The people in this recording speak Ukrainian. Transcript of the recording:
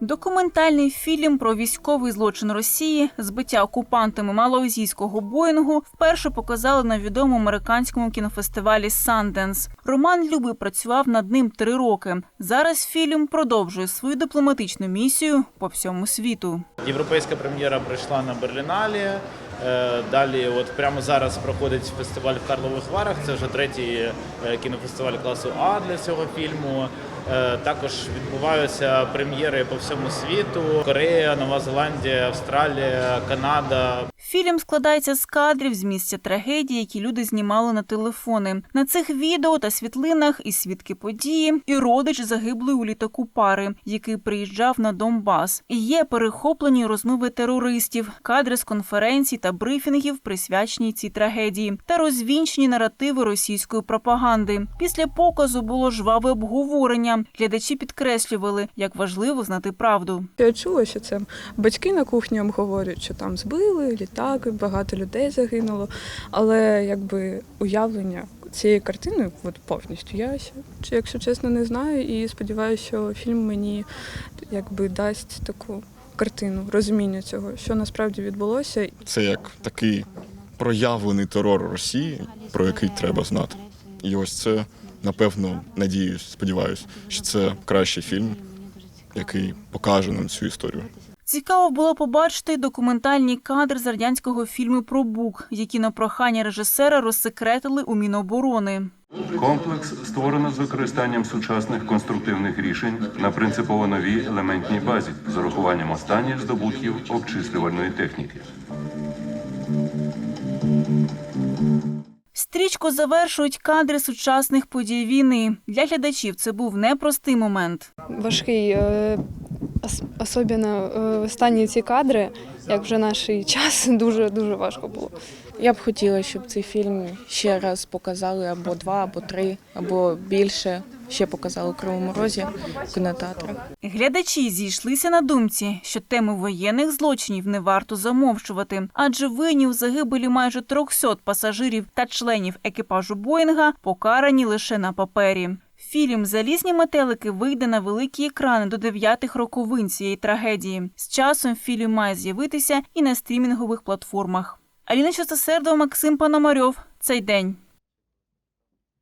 Документальний фільм про військовий злочин Росії, збиття окупантами малоазійського Боїнгу, вперше показали на відомому американському кінофестивалі Sundance. Роман Люби працював над ним три роки. Зараз фільм продовжує свою дипломатичну місію по всьому світу. Європейська прем'єра прийшла на Берліналі. Е, Далі, от прямо зараз проходить фестиваль в Карлових Варах. Це вже третій е, кінофестиваль класу А для цього фільму. Е, Також відбуваються прем'єри по всьому світу: Корея, Нова Зеландія, Австралія, Канада. Фільм складається з кадрів з місця трагедії, які люди знімали на телефони. На цих відео та світлинах і свідки події, і родич загиблої у літаку пари, який приїжджав на Донбас. І є перехоплені розмови терористів, кадри з конференцій та брифінгів, присвячені цій трагедії, та розвінчені наративи російської пропаганди. Після показу було жваве обговорення. Глядачі підкреслювали, як важливо знати правду. Я чула, що це батьки на кухні обговорюють, що там збили літак, багато людей загинуло. Але якби уявлення цієї картини от повністю я ще, чи, якщо чесно, не знаю. І сподіваюся, що фільм мені якби дасть таку картину, розуміння цього, що насправді відбулося. Це як такий проявлений терор Росії, про який треба знати. І ось це, напевно, надіюсь, сподіваюся, що це кращий фільм, який покаже нам цю історію. Цікаво було побачити документальні кадри з радянського фільму про Бук, які на прохання режисера розсекретили у Міноборони. Комплекс створено з використанням сучасних конструктивних рішень на принципово новій елементній базі з урахуванням останніх здобутків обчислювальної техніки. Стрічку завершують кадри сучасних подій війни. Для глядачів це був непростий момент. важкий, е, ос- особливо е, останні ці кадри, як вже наш час, дуже дуже важко було. Я б хотіла, щоб цей фільм ще раз показали або два, або три, або більше. Ще показали у Кривому Розі в кінотеатрах. Глядачі зійшлися на думці, що тему воєнних злочинів не варто замовчувати, адже винні у загибелі майже 300 пасажирів та членів екіпажу Боїнга покарані лише на папері. Фільм Залізні метелики вийде на великі екрани до дев'ятих роковин цієї трагедії. З часом фільм має з'явитися і на стрімінгових платформах. Аліна Щастосердова, Максим Пономарьов. Цей день.